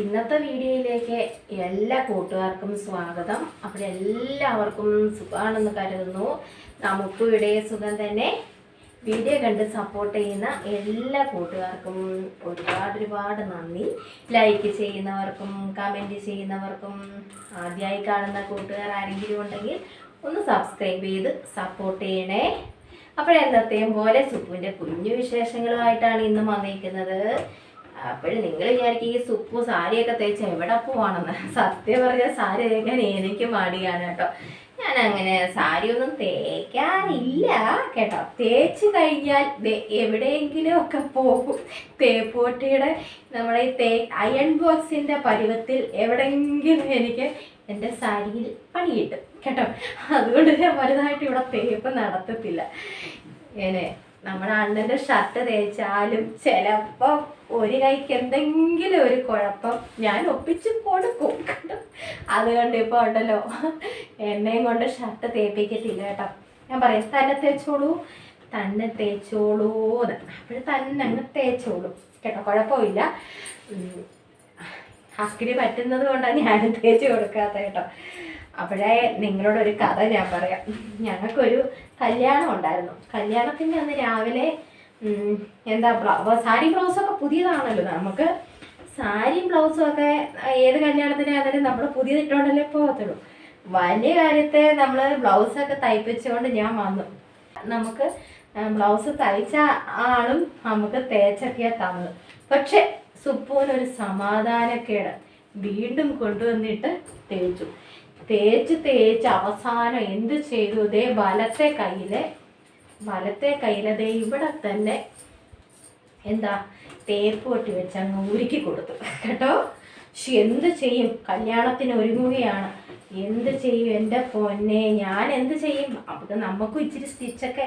ഇന്നത്തെ വീഡിയോയിലേക്ക് എല്ലാ കൂട്ടുകാർക്കും സ്വാഗതം. അപ്പോൾ എല്ലാവർക്കും സുഖമാണെന്ന് കരുതുന്നു. നമുക്കും ഇവിടെ സുഖം തന്നെ. വീഡിയോ കണ്ട് സപ്പോർട്ട് ചെയ്യുന്ന എല്ലാ കൂട്ടുകാർക്കും ഒരുപാട് ഒരുപാട് നന്ദി. ലൈക്ക് ചെയ്യുന്നവർക്കും കമന്റ് ചെയ്യുന്നവർക്കും ആദ്യമായി കാണുന്ന കൂട്ടുകാർ ആരെങ്കിലും ഉണ്ടെങ്കിൽ ഒന്ന് സബ്സ്ക്രൈബ് ചെയ്ത് സപ്പോർട്ട് ചെയ്യണേ. അപ്പോൾ എന്നത്തെയും പോലെ സുപ്പുവിന്റെ കുഞ്ഞു വിശേഷങ്ങളുമായിട്ടാണ് ഇന്ന് വന്നിരിക്കുന്നത്. അപ്പോഴും നിങ്ങൾ വിചാരിക്കും ഈ സുപ്പു സാരിയൊക്കെ തേച്ച് എവിടെ പോവാണെന്ന്. സത്യം പറഞ്ഞാൽ സാരി തേക്കാൻ എനിക്ക് മടിയാണ് കേട്ടോ. ഞാൻ അങ്ങനെ സാരി ഒന്നും തേക്കാറില്ല കേട്ടോ. തേച്ച് കഴിഞ്ഞാൽ എവിടെയെങ്കിലും ഒക്കെ പോകും. തേപ്പൂട്ടിയുടെ നമ്മുടെ ഈ തേ അയൺ ബോക്സിന്റെ പരുവത്തിൽ എവിടെയെങ്കിലും എനിക്ക് എന്റെ സാരിയിൽ പണി കിട്ടും കേട്ടോ. അതുകൊണ്ട് ഞാൻ വലുതായിട്ട് ഇവിടെ തേപ്പ് നടത്തത്തില്ല. ഇങ്ങനെ നമ്മുടെ അണ്ണന്റെ ഷർട്ട് തേച്ചാലും ചിലപ്പോൾ ഒരു കൈക്ക് എന്തെങ്കിലും ഒരു കുഴപ്പം ഞാൻ ഒപ്പിച്ച് കൊടുക്കും. അത് അതുകൊണ്ട് ഇപ്പോൾ ഉണ്ടല്ലോ എന്നെയും കൊണ്ട് ഷർട്ട് തേപ്പിക്കത്തില്ല കേട്ടോ. ഞാൻ പറയും തന്നെ തേച്ചോളൂ തന്നെ തേച്ചോളൂ എന്ന്. അപ്പോൾ തന്നെ അങ്ങ് തേച്ചോളൂ. കേട്ടോ കുഴപ്പമില്ല. അക്കിരി പറ്റുന്നത് കൊണ്ടാണ് ഞാൻ തേച്ച് കൊടുക്കാത്ത കേട്ടോ. അപ്പോഴേ നിങ്ങളോടൊരു കഥ ഞാൻ പറയാം. ഞങ്ങൾക്കൊരു കല്യാണം ഉണ്ടായിരുന്നു. കല്യാണത്തിന് അന്ന് രാവിലെ എന്താ സാരി ബ്ലൗസൊക്കെ പുതിയതാണല്ലോ. നമുക്ക് സാരിയും ബ്ലൗസും ഒക്കെ ഏത് കല്യാണത്തിനായാലും നമ്മൾ പുതിയത് ഇട്ടുകൊണ്ടല്ലേ പോകത്തുള്ളൂ. വലിയ കാര്യത്തെ നമ്മൾ ബ്ലൗസൊക്കെ തയ്പ്പിച്ചുകൊണ്ട് ഞാൻ വന്നു. നമുക്ക് ബ്ലൗസ് തയ്ച്ച ആളും നമുക്ക് തേച്ചൊക്കെയാ തന്നത്. പക്ഷെ സുപ്പൂനൊരു സമാധാനക്കേട്. വീണ്ടും കൊണ്ടുവന്നിട്ട് തേച്ചു. തേച്ച് തേച്ച് അവസാനം എന്ത് ചെയ്തു? ദേ വലത്തെ കയ്യിലെ വലത്തെ കയ്യിലെ ദേ ഇവിടെ തന്നെ എന്താ തേപ്പ് കൊട്ടി വെച്ച് അങ്ങ് ഉരുക്കി കൊടുത്തു. കേട്ടോ? പക്ഷെ എന്ത് ചെയ്യും? കല്യാണത്തിന് ഒരുങ്ങുകയാണ്. എന്ത് ചെയ്യും എന്റെ പൊന്നെ? ഞാൻ എന്ത് ചെയ്യും? അത് നമുക്കും ഇച്ചിരി സ്റ്റിച്ചൊക്കെ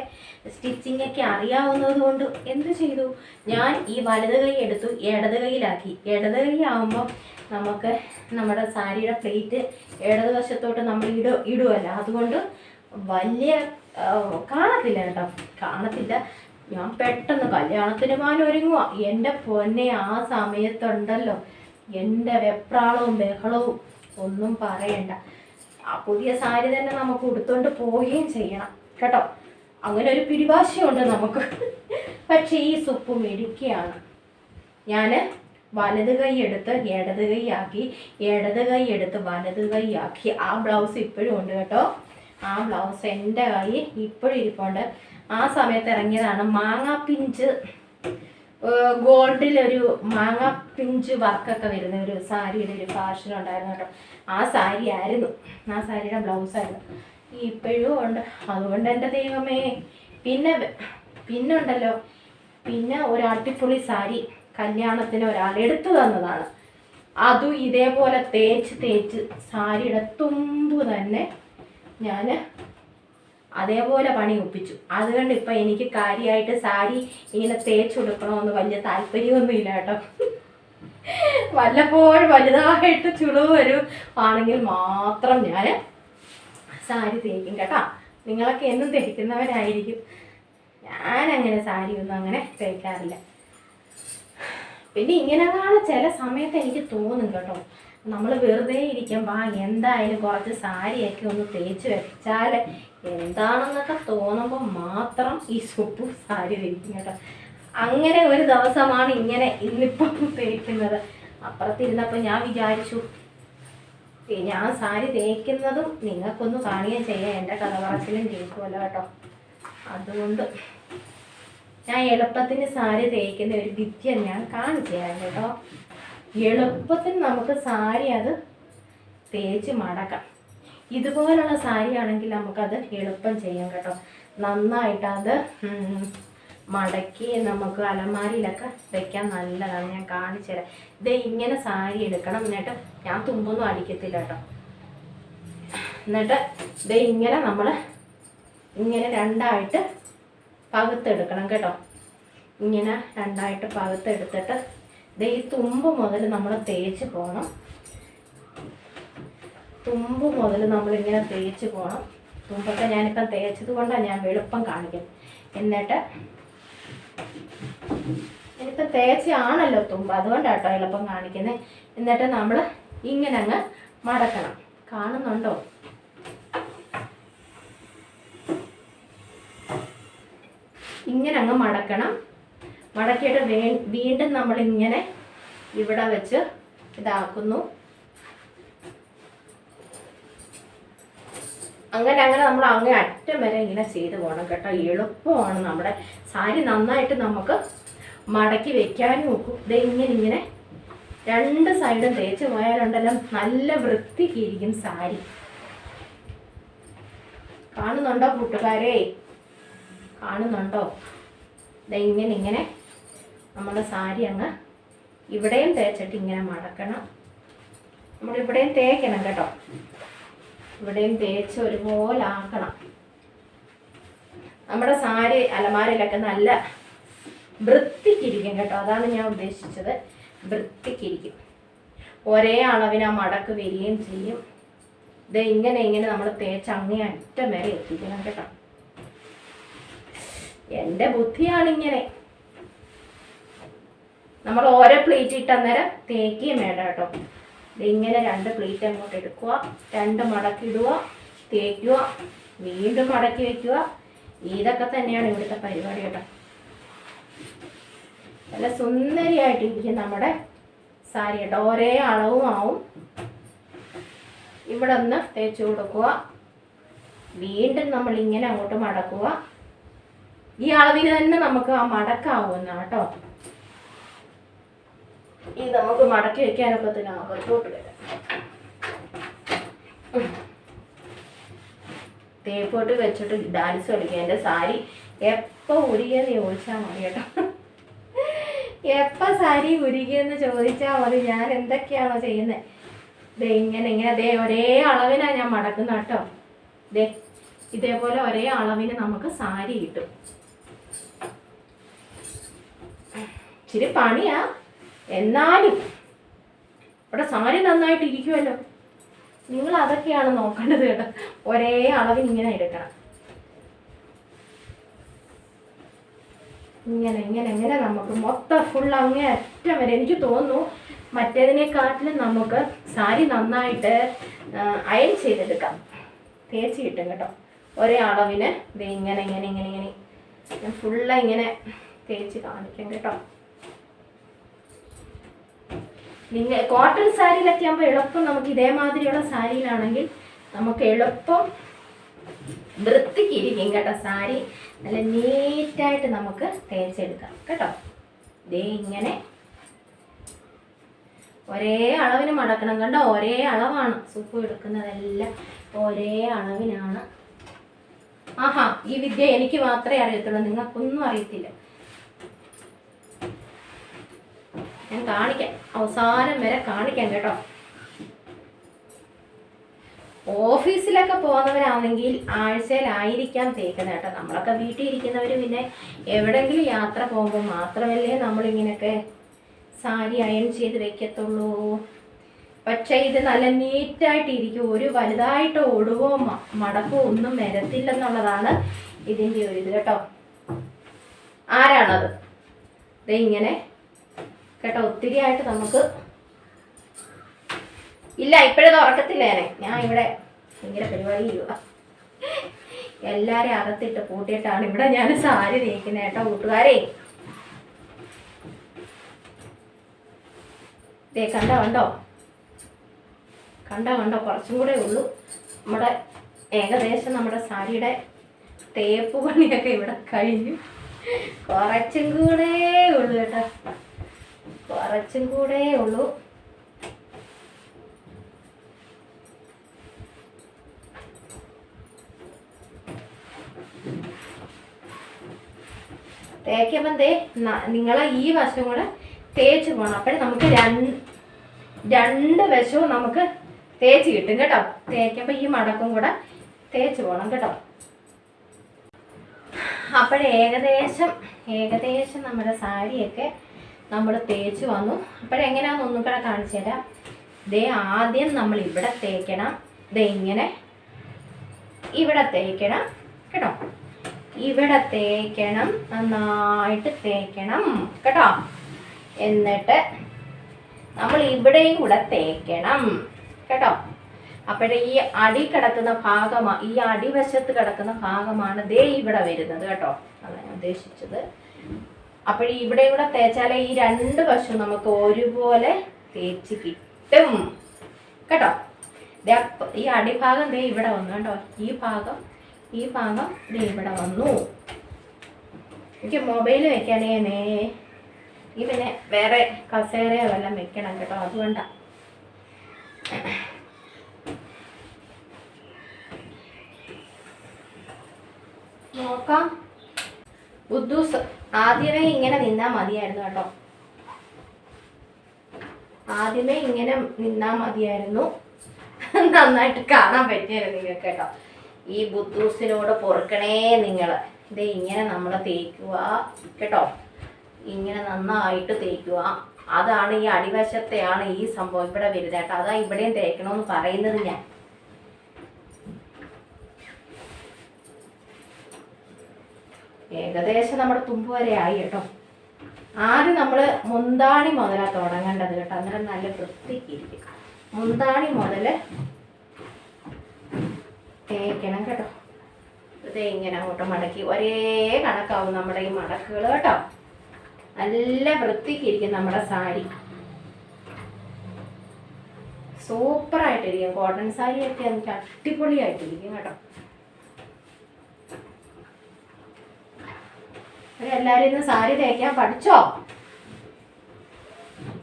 സ്റ്റിച്ചിങ് ഒക്കെ അറിയാവുന്നത് കൊണ്ട് എന്ത് ചെയ്തു? ഞാൻ ഈ വലത് കൈ എടുത്തു ഇടത് കൈയിലാക്കി. ഇടത് കൈ ആകുമ്പോൾ നമുക്ക് നമ്മുടെ സാരിയുടെ പ്ലേറ്റ് ഇടത് വശത്തോട്ട് നമ്മൾ ഇട ഇടുമല്ലോ അതുകൊണ്ട് വലിയ കാണത്തില്ല കേട്ടോ. കാണത്തില്ല. ഞാൻ പെട്ടെന്ന് കല്യാണത്തിന് പോകാൻ ഒരുങ്ങുക എന്റെ പൊന്നെ ആ സമയത്തുണ്ടല്ലോ. എന്റെ വെപ്രാളവും ബഹളവും ഒന്നും പറയണ്ട. ആ പുതിയ സാരി തന്നെ നമുക്ക് ഉടുത്തോണ്ട് പോവുകയും ചെയ്യണം. കേട്ടോ? അങ്ങനെ ഒരു പിടിവാശിയുണ്ട് നമുക്ക്. പക്ഷേ ഈ സുപ്പ് മിടുക്കിയാണ്. ഞാൻ വലത് കൈ എടുത്ത് ഇടത് കൈ ആക്കി ഇടത് കൈ എടുത്ത് വലത് കൈ ആക്കി. ആ ബ്ലൗസ് ഇപ്പോഴും ഉണ്ട് കേട്ടോ. ആ ബ്ലൗസ് എന്റെ കൈ ഇപ്പോഴും ഇരിപ്പുണ്ട്. ആ സമയത്ത് ഇറങ്ങിയതാണ് മാങ്ങാ പിഞ്ച്. ഗോൾഡിലൊരു മാങ്ങ പിഞ്ച് വർക്കൊക്കെ വരുന്ന ഒരു സാരിയുടെ ഒരു ഫാഷൻ ഉണ്ടായിരുന്നു കേട്ടോ. ആ സാരി ആയിരുന്നു. ആ സാരിയുടെ ബ്ലൗസായിരുന്നു ഇപ്പോഴും ഉണ്ട്. അതുകൊണ്ട് എന്റെ ദൈവമേ പിന്നെ പിന്നെ ഉണ്ടല്ലോ. പിന്നെ ഒരു അടിപൊളി സാരി കല്യാണത്തിന് ഒരാൾ എടുത്തു തന്നതാണ്. അതും ഇതേപോലെ തേച്ച് തേച്ച് സാരിയുടെ തുമ്പ് തന്നെ ഞാൻ അതേപോലെ പണി ഒപ്പിച്ചു. അതുകൊണ്ട് ഇപ്പം എനിക്ക് കാര്യമായിട്ട് സാരി ഇങ്ങനെ തേച്ചുടുക്കണമെന്ന് വലിയ താല്പര്യമൊന്നും ഇല്ല കേട്ടോ. വല്ലപ്പോഴും വലുതായിട്ട് ചുളിവ് വരും ആണെങ്കിൽ മാത്രം ഞാൻ സാരി തേക്കും കേട്ടോ. നിങ്ങളൊക്കെ എന്നും തേക്കുന്നവരായിരിക്കും. ഞാനങ്ങനെ സാരി ഒന്നും അങ്ങനെ തേക്കാറില്ല. പിന്നെ ഇങ്ങനെയാണ് ചില സമയത്ത് എനിക്ക് തോന്നും കേട്ടോ. നമ്മൾ വെറുതെ ഇരിക്കുമ്പോൾ എന്തായാലും കുറച്ച് സാരിയൊക്കെ ഒന്ന് തേച്ച് വെച്ചാൽ എന്താണെന്നൊക്കെ തോന്നുമ്പോൾ മാത്രം ഈ സൂപ്പ് സാരി തേക്കും കേട്ടോ. അങ്ങനെ ഒരു ദിവസമാണ് ഇങ്ങനെ ഇന്നിപ്പം തേക്കുന്നത്. അപ്പുറത്തിരുന്നപ്പോൾ ഞാൻ വിചാരിച്ചു ഞാൻ സാരി തേക്കുന്നതും നിങ്ങൾക്കൊന്ന് കാണുകയും ചെയ്യാം. എന്റെ കഥവാസിലും കേൾക്കുമല്ലോ കേട്ടോ. അതുകൊണ്ട് ഞാൻ എളുപ്പത്തിന് സാരി തേക്കുന്ന ഒരു വിദ്യ ഞാൻ കാണിച്ചു തരാം കേട്ടോ. എളുപ്പത്തിന് നമുക്ക് സാരി അത് തേച്ച് മടക്കാം. ഇതുപോലുള്ള സാരി ആണെങ്കിൽ നമുക്കത് എളുപ്പം ചെയ്യാം കേട്ടോ. നന്നായിട്ട് അത് മടക്കി നമുക്ക് അലമാരിയിലൊക്കെ വെക്കാൻ നല്ലതാണ്. ഞാൻ കാണിച്ചു തരാം. ഇത് ഇങ്ങനെ സാരി എടുക്കണം. എന്നിട്ട് ഞാൻ തുമ്പൊന്നും അടിക്കത്തില്ല കേട്ടോ. എന്നിട്ട് ഇത് ഇങ്ങനെ നമ്മൾ ഇങ്ങനെ രണ്ടായിട്ട് പകുത്തെടുക്കണം കേട്ടോ. ഇങ്ങനെ രണ്ടായിട്ട് പകുത്തെടുത്തിട്ട് ഈ തുമ്പ് മുതൽ നമ്മൾ തേച്ച് പോകണം തുമ്പ് മുതൽ നമ്മളിങ്ങനെ തേച്ച് പോകണം തുമ്പൊക്കെ ഞാനിപ്പം തേച്ചത് കൊണ്ടാണ് ഞാൻ വെളുപ്പം കാണിക്കുന്നത് എന്നിട്ട് ഇനിയിപ്പം തേച്ചയാണല്ലോ തുമ്പ് അതുകൊണ്ടാട്ടോ എളുപ്പം കാണിക്കുന്നത് എന്നിട്ട് നമ്മൾ ഇങ്ങനെ അങ്ങ് മടക്കണം. കാണുന്നുണ്ടോ? ഇങ്ങനെ അങ്ങ് മടക്കണം. മടക്കിയിട്ട് വേ വീണ്ടും നമ്മളിങ്ങനെ ഇവിടെ വെച്ച് ഇതാക്കുന്നു. അങ്ങനെ അങ്ങനെ നമ്മൾ അങ്ങേ അറ്റം വരെ ഇങ്ങനെ ചെയ്ത് പോകണം കേട്ടോ. എളുപ്പമാണ് നമ്മുടെ സാരി നന്നായിട്ട് നമുക്ക് മടക്കി വെക്കാനും നോക്കും ഇത് ഇങ്ങനെ ഇങ്ങനെ രണ്ട് സൈഡും തേച്ച് പോയാലുണ്ടല്ലോ നല്ല വൃത്തിക്കിരിക്കും സാരി. കാണുന്നുണ്ടോ കൂട്ടുകാരെ? കാണുന്നുണ്ടോ? ഇതെങ്ങനെ ഇങ്ങനെ നമ്മുടെ സാരി അങ്ങ് ഇവിടെയും തേച്ചിട്ട് ഇങ്ങനെ മടക്കണം. നമ്മൾ ഇവിടെയും തേക്കണം കേട്ടോ. ഇവിടെയും തേച്ച് ഒരുപോലെ ആക്കണം. നമ്മുടെ സാരി അലമാരയിലൊക്കെ നല്ല വൃത്തിക്കിരിക്കും കേട്ടോ. അതാണ് ഞാൻ ഉദ്ദേശിച്ചത്. വൃത്തിക്കിരിക്കും. ഒരേ അളവിന് ആ മടക്ക് വരികയും ചെയ്യും. ഇത് ഇങ്ങനെ ഇങ്ങനെ നമ്മൾ തേച്ച് അങ്ങേ അറ്റം വരെ എത്തിക്കണം കേട്ടോ. എന്റെ ബുദ്ധിയാണിങ്ങനെ നമ്മൾ ഓരോ പ്ലേറ്റ് ഇട്ട് അന്നേരം തേക്കുകയും വേണ്ട കേട്ടോ. ഇങ്ങനെ രണ്ട് പ്ലേറ്റ് അങ്ങോട്ട് എടുക്കുക രണ്ട് മടക്കിടുക തേക്കുക വീണ്ടും മടക്കി വെക്കുക. ഇതൊക്കെ തന്നെയാണ് ഇവിടുത്തെ പരിപാടി കേട്ടോ. നല്ല സുന്ദരിയായിട്ടിരിക്കും നമ്മുടെ സാരി കേട്ടോ. ഒരേ അളവും ആവും. ഇവിടെ ഒന്ന് തേച്ച് കൊടുക്കുക. വീണ്ടും നമ്മൾ ഇങ്ങനെ അങ്ങോട്ട് മടക്കുക. ഈ അളവിന് തന്നെ നമുക്ക് ആ മടക്കാവുന്ന കേട്ടോ. ഇത് നമുക്ക് മടക്കി വെക്കാനൊക്കത്തില്ല അകത്തോട്ട് വരാം. തേപ്പോട്ട് വെച്ചിട്ട് ഡാൻസ് കളിക്കുക എന്റെ സാരി എപ്പോൾ ഉരുകിയെന്ന് ചോദിച്ചാൽ മതി കേട്ടോ. എപ്പോൾ സാരി ഉരുകിയെന്ന് ചോദിച്ചാൽ മതി. ഞാൻ എന്തൊക്കെയാണോ ചെയ്യുന്നത് ദേ ഇങ്ങനെ ഇങ്ങനെ. ദേ ഒരേ അളവിനാണ് ഞാൻ മടക്കുന്ന കേട്ടോ. ദേ ഇതേപോലെ ഒരേ അളവിന് നമുക്ക് സാരി കിട്ടും. ഇച്ചിരി പണിയാ. എന്നാലും ഇവിടെ സാരി നന്നായിട്ട് ഇരിക്കുമല്ലോ നിങ്ങൾ അതൊക്കെയാണ് നോക്കേണ്ടത് കേട്ടോ. ഒരേ അളവിൽ ഇങ്ങനെ എടുക്കണം. ഇങ്ങനെ ഇങ്ങനെ ഇങ്ങനെ നമുക്ക് മൊത്തം ഫുൾ അങ്ങേ അറ്റം വരെ. എനിക്ക് തോന്നുന്നു മറ്റേതിനെക്കാട്ടിലും നമുക്ക് സാരി നന്നായിട്ട് അയൺ ചെയ്തെടുക്കാം. തേച്ച് കിട്ടും കേട്ടോ. ഒരേ അളവിന് ഇത് ഇങ്ങനെ ഇങ്ങനെ ഇങ്ങനെ ഇങ്ങനെ. ഫുള്ള് ഇങ്ങനെ തേച്ച് കാണിക്കാം കേട്ടോ. നിങ്ങൾ കോട്ടൺ സാരിയിലൊക്കെ ആകുമ്പോൾ എളുപ്പം നമുക്ക് ഇതേമാതിരിയുള്ള സാരിയിലാണെങ്കിൽ നമുക്ക് എളുപ്പം വൃത്തിക്ക് ഇരിക്കും കേട്ടോ സാരി. നല്ല നീറ്റായിട്ട് നമുക്ക് തേച്ചെടുക്കാം കേട്ടോ. ദേ ഇങ്ങനെ ഒരേ അളവിന് മടക്കണം കണ്ടോ? ഒരേ അളവാണ്. സൂപ്പ് എടുക്കുന്നതെല്ലാം ഒരേ അളവിനാണ്. ആഹാ ഈ വിദ്യ എനിക്ക് മാത്രമേ അറിയത്തുള്ളൂ. നിങ്ങൾക്കൊന്നും അറിയത്തില്ല. ഞാൻ കാണിക്കാം. അവസാനം വരെ കാണിക്കാൻ കേട്ടോ. ഓഫീസിലൊക്കെ പോകുന്നവരാണെങ്കിൽ ആഴ്ചയിലായിരിക്കാം തേക്കുന്നത് കേട്ടോ. നമ്മളൊക്കെ വീട്ടിൽ ഇരിക്കുന്നവർ പിന്നെ എവിടെങ്കിലും യാത്ര പോകുമ്പോൾ മാത്രമല്ലേ നമ്മളിങ്ങനെയൊക്കെ സാരി അയൺ ചെയ്ത് വെക്കത്തുള്ളൂ. പക്ഷേ ഇത് നല്ല നീറ്റായിട്ടിരിക്കും. ഒരു വലുതായിട്ട് ഒടുവോ മടക്കോ ഒന്നും വരത്തില്ലെന്നുള്ളതാണ് ഇതിന്റെ ഒരു ഇത് കേട്ടോ. ആരാണത്? ദേ ഇങ്ങനെ കേട്ടോ ഒത്തിരി ആയിട്ട് നമുക്ക് ഇല്ല ഇപ്പോഴത് ഉറക്കത്തില്ലേനെ ഞാൻ ഇവിടെ ഭയങ്കര പരിപാടി ചെയ്യുക എല്ലാരെയും അകത്തിട്ട് പൂട്ടിയിട്ടാണ് ഇവിടെ ഞാൻ സാരി നീക്കുന്നത് കേട്ടോ കൂട്ടുകാരെ. ദേ കണ്ടോ കണ്ടോ? കണ്ടോ കണ്ടോ? കുറച്ചും കൂടെ ഉള്ളൂ. നമ്മുടെ ഏകദേശം നമ്മുടെ സാരിയുടെ തേപ്പ് പണിയൊക്കെ ഇവിടെ കഴിഞ്ഞു. കുറച്ചും കൂടെ ഉള്ളു കേട്ടോ. കുറച്ചും കൂടെ ഉള്ളൂ. തേക്കുമ്പം ദേ നിങ്ങൾ ഈ വശം കൂടെ തേച്ച് പോകണം അപ്പോഴേ നമുക്ക് രണ്ട് രണ്ട് വശവും നമുക്ക് തേച്ച് കിട്ടും കേട്ടോ. തേക്കുമ്പോൾ ഈ മടക്കും കൂടെ തേച്ച് പോകണം കേട്ടോ. അപ്പോഴേ ഏകദേശം ഏകദേശം നമ്മുടെ സാരിയൊക്കെ നമ്മൾ തേച്ച് വന്നു. അപ്പോഴെങ്ങനെയാണെന്ന് ഒന്നും കൂടെ കാണിച്ചു തരാം. ദേ ആദ്യം നമ്മൾ ഇവിടെ തേക്കണം. ദേ ഇങ്ങനെ ഇവിടെ തേക്കണം. കേട്ടോ? ഇവിടെ തേക്കണം. നന്നായിട്ട് തേക്കണം. കേട്ടോ? എന്നിട്ട് നമ്മൾ ഇവിടെയും കൂടെ തേക്കണം. കേട്ടോ? അപ്പോഴേ ഈ അടി കിടക്കുന്ന ഭാഗമാണ് ഈ അടിവശത്ത് കിടക്കുന്ന ഭാഗമാണ് ദേ ഇവിടെ വരുന്നത് കേട്ടോ. അതാണ് ഞാൻ ഉദ്ദേശിച്ചത്. അപ്പോഴേ ഇവിടെ കൂടെ തേച്ചാലേ ഈ രണ്ട് വശവും നമുക്ക് ഒരുപോലെ തേച്ച് കിട്ടും. കേട്ടോ? ഈ അടിഭാഗം ദേ ഇവിടെ വന്നു കേട്ടോ ഈ ഭാഗം ഈ ഭാഗം ദേ ഇവിടെ വന്നു. എനിക്ക് മൊബൈൽ വെക്കാനേ നേ. ഈ പിന്നെ വേറെ കസേരയോ വല്ലതും വെക്കണം കേട്ടോ അതുകൊണ്ടാണ് നോക്കാം. ബുദ്ധൂസ് ആദ്യമേ ഇങ്ങനെ നിന്നാ മതിയായിരുന്നു കേട്ടോ. ആദ്യമേ ഇങ്ങനെ നിന്നാ മതിയായിരുന്നു. നന്നായിട്ട് കാണാൻ പറ്റിയായിരുന്നു നിങ്ങൾക്ക് കേട്ടോ. ഈ ബുദ്ധൂസിനോട് പൊറുക്കണേ നിങ്ങൾ ഇത് ഇങ്ങനെ നമ്മൾ തേക്കുക കേട്ടോ. ഇങ്ങനെ നന്നായിട്ട് തേക്കുക. അതാണ് ഈ അടിവശത്തെയാണ് ഈ സംഭവം ഇവിടെ വരുന്നത് കേട്ടോ. അതാ ഇവിടെയും തേക്കണമെന്ന് പറയുന്നത് ഞാൻ. ഏകദേശം നമ്മുടെ തുമ്പ് വരെ ആയി കേട്ടോ. ആദ്യം നമ്മൾ മുന്താണി മുതലാണ് തുടങ്ങേണ്ടത് കേട്ടോ. അന്നേരം നല്ല വൃത്തിക്കിരിക്കും. മുന്താണി മുതൽ തേക്കണം കേട്ടോ. ഇത് ഇങ്ങനെ അങ്ങോട്ട് മടക്കി. ഒരേ കണക്കാവും നമ്മുടെ ഈ മടക്കുകൾ കേട്ടോ. നല്ല വൃത്തിക്കിരിക്കും നമ്മുടെ സാരി. സൂപ്പറായിട്ടിരിക്കും. കോട്ടൺ സാരിയൊക്കെ എനിക്ക് അടിപൊളിയായിട്ടിരിക്കും കേട്ടോ. എല്ലാവരും ഇന്ന് സാരി തേക്കാൻ പഠിച്ചോ?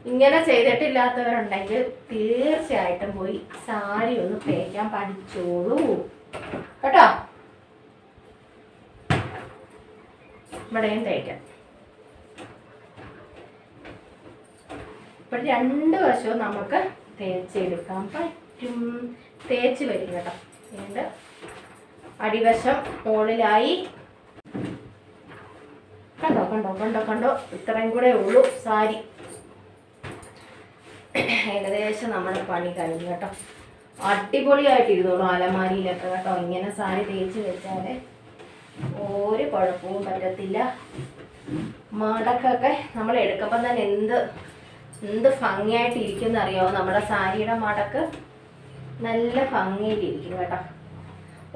ഇങ്ങനെ ചെയ്തിട്ടില്ലാത്തവരുണ്ടെങ്കിൽ തീർച്ചയായിട്ടും പോയി സാരി ഒന്ന് തേക്കാൻ പഠിച്ചോളൂ. കേട്ടോ? ഇവിടെയും തേക്കാം. ഇപ്പൊ രണ്ട് വശവും നമുക്ക് തേച്ചെടുക്കാൻ പറ്റും. തേച്ച് വരും കേട്ടോ. അടിവശം മുകളിലായി കണ്ടോ കണ്ടോ കണ്ടോ? ഇത്രയും കൂടെ ഉള്ളൂ സാരി. ഏകദേശം നമ്മുടെ പണി കഴിഞ്ഞു കേട്ടോ. അടിപൊളിയായിട്ട് ഇരുന്നോളൂ അലമാരിയിലൊക്കെ കേട്ടോ. ഇങ്ങനെ സാരി തേച്ച് വെച്ചാൽ ഒരു കുഴപ്പവും പറ്റത്തില്ല. മടക്കൊക്കെ നമ്മൾ എടുക്കുമ്പോൾ തന്നെ എന്ത് എന്ത് ഭംഗിയായിട്ട് ഇരിക്കുന്ന അറിയാമോ നമ്മുടെ സാരിയുടെ മടക്ക് നല്ല ഭംഗിയിലിരിക്കും കേട്ടോ.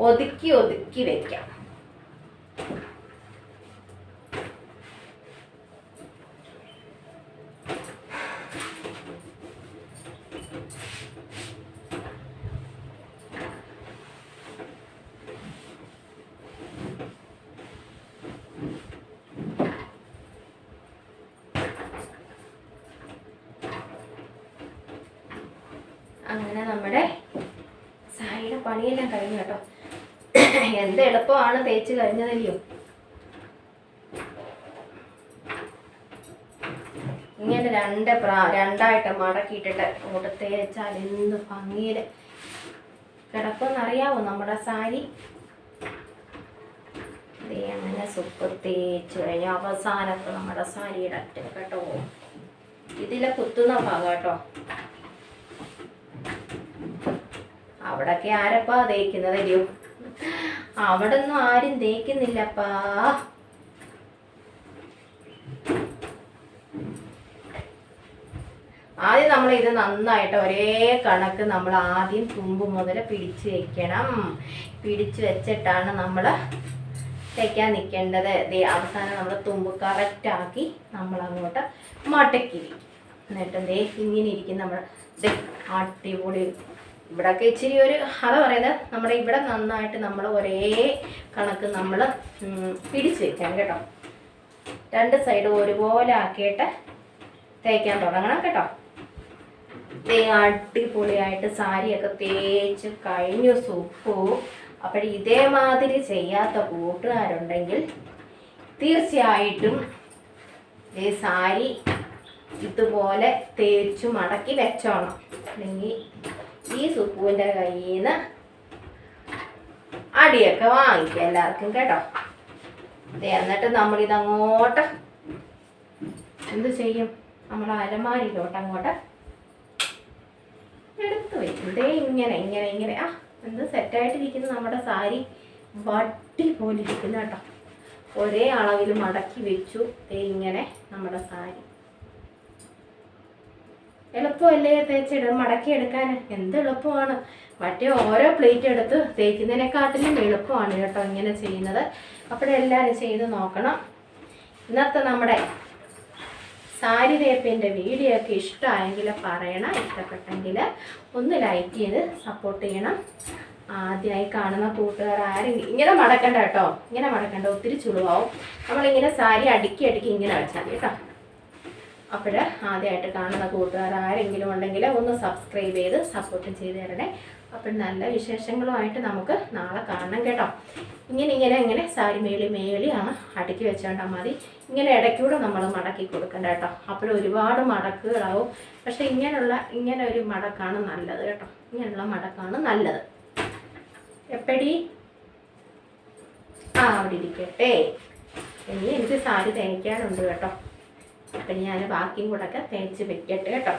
ഒതുക്കി ഒതുക്കി വെക്കാം. അങ്ങനെ നമ്മുടെ സാരിയുടെ പണിയെല്ലാം കഴിഞ്ഞു കേട്ടോ. എന്ത് എളുപ്പമാണ് തേച്ച് കഴിഞ്ഞതല്ലയോ ഇങ്ങനെ രണ്ട് പ്രാ രണ്ടായിട്ട് മടക്കിയിട്ടിട്ട് അങ്ങോട്ട് തേച്ചാൽ എന്ത് ഭംഗിയിൽ കിടക്കുമെന്നറിയാവോ നമ്മുടെ സാരി അങ്ങനെ സുപ്പ് തേച്ച് കഴിഞ്ഞ. അവസാനത്ത് നമ്മുടെ സാരിയുടെ അറ്റം കേട്ടോ. ഇതിലെ കുത്തുന്ന ഭാഗം കേട്ടോ. അവിടൊക്കെ ആരപ്പാ തേക്കുന്നത്? അല്ലയോ അവിടെ ഒന്നും ആരും തേക്കുന്നില്ലപ്പാ. ആദ്യം നമ്മൾ ഇത് നന്നായിട്ട് ഒരേ കണക്ക് നമ്മൾ ആദ്യം തുമ്പ് മുതൽ പിടിച്ചു വെക്കണം. പിടിച്ചു വെച്ചിട്ടാണ് നമ്മൾ തേക്കാൻ നിൽക്കേണ്ടത് അവസാനം നമ്മൾ തുമ്പ് കറക്റ്റാക്കി നമ്മൾ അങ്ങോട്ട് മടക്കി എന്നിട്ട് ദേ ഇങ്ങനെ ഇരിക്കും നമ്മൾ അടിപൊളി ഇവിടൊക്കെ ഇച്ചിരി ഒരു അതാ പറയുന്നത് നമ്മുടെ ഇവിടെ നന്നായിട്ട് നമ്മൾ ഒരേ കണക്ക് നമ്മൾ പിടിച്ച് വെക്കാം കേട്ടോ. രണ്ട് സൈഡും ഒരുപോലെ ആക്കിയിട്ട് തേക്കാൻ തുടങ്ങണം കേട്ടോ. ദേ അടിപൊളിയായിട്ട് സാരിയൊക്കെ തേച്ച് കഴിഞ്ഞു സൂപ്പു. അപ്പോൾ ഇതേമാതിരി ചെയ്യാത്ത കൂട്ടുകാരുണ്ടെങ്കിൽ തീർച്ചയായിട്ടും ഈ സാരി ഇതുപോലെ തേച്ചു മടക്കി വെച്ചോണം. അല്ലെങ്കിൽ ഈ സുപ്പുവിന്റെ കയ്യിൽ നിന്ന് അടിയൊക്കെ വാങ്ങിക്കാം എല്ലാവർക്കും കേട്ടോ. എന്നിട്ട് നമ്മളിത് അങ്ങോട്ട് എന്ത് ചെയ്യും? നമ്മൾ അലമാരിയിലോട്ട് അങ്ങോട്ട് എടുത്തു വയ്ക്കും ദേ ഇങ്ങനെ ഇങ്ങനെ ഇങ്ങനെ. ആ എന്ത് സെറ്റായിട്ടിരിക്കുന്നു നമ്മുടെ സാരി. വട്ടി പോലിരിക്കുന്നു കേട്ടോ. ഒരേ അളവിൽ മടക്കി വെച്ചു. ഇങ്ങനെ നമ്മുടെ സാരി. എളുപ്പമല്ലേ തേച്ചിട മടക്കി എടുക്കാൻ എന്ത് എളുപ്പമാണ്? മറ്റേ ഓരോ പ്ലേറ്റ് എടുത്ത് തേക്കുന്നതിനെക്കാട്ടിലും എളുപ്പമാണ് കേട്ടോ ഇങ്ങനെ ചെയ്യുന്നത്. അപ്പോഴെല്ലാവരും ചെയ്ത് നോക്കണം. ഇന്നത്തെ നമ്മുടെ സാരി തേപ്പിന്റെ വീഡിയോ ഒക്കെ ഇഷ്ടമായെങ്കിൽ പറയണം. ഇഷ്ടപ്പെട്ടെങ്കിൽ ഒന്ന് ലൈക്ക് ചെയ്ത് സപ്പോർട്ട് ചെയ്യണം. ആദ്യമായി കാണുന്ന കൂട്ടുകാർ ആരെങ്കിലും ഇങ്ങനെ മടക്കണ്ട കേട്ടോ. ഇങ്ങനെ മടക്കണ്ട. ഒത്തിരി ചുളുവാവും. നമ്മളിങ്ങനെ സാരി അടുക്കി അടുക്കി ഇങ്ങനെ വെച്ചാൽ കേട്ടോ. അപ്പോൾ ആദ്യമായിട്ട് കാണുന്ന കൂട്ടുകാർ ആരെങ്കിലും ഉണ്ടെങ്കിൽ ഒന്ന് സബ്സ്ക്രൈബ് ചെയ്ത് സപ്പോർട്ട് ചെയ്ത് തരണേ. അപ്പോൾ നല്ല വിശേഷങ്ങളുമായിട്ട് നമുക്ക് നാളെ കാണണം കേട്ടോ. ഇങ്ങനെ ഇങ്ങനെ ഇങ്ങനെ സാരി മേളി മേളി ആ അടുക്കി വെച്ചോണ്ടാൽ മതി. ഇങ്ങനെ ഇടയ്ക്കൂടെ നമ്മൾ മടക്കി കൊടുക്കണ്ട കേട്ടോ. അപ്പോൾ ഒരുപാട് മടക്കുകളാവും. പക്ഷേ ഇങ്ങനെയുള്ള ഇങ്ങനെ ഒരു മടക്കാണ് നല്ലത് കേട്ടോ. ഇങ്ങനെയുള്ള മടക്കാണ് നല്ലത്. എപ്പടി? ആ അവിടെ ഇരിക്കട്ടെ. ഇനി എനിക്ക് സാരി തേക്കാനുണ്ട് കേട്ടോ. അപ്പം ഞാൻ ബാക്കിയും കൂടെ ഒക്കെ തേച്ച് വെക്കട്ടെ കേട്ടോ.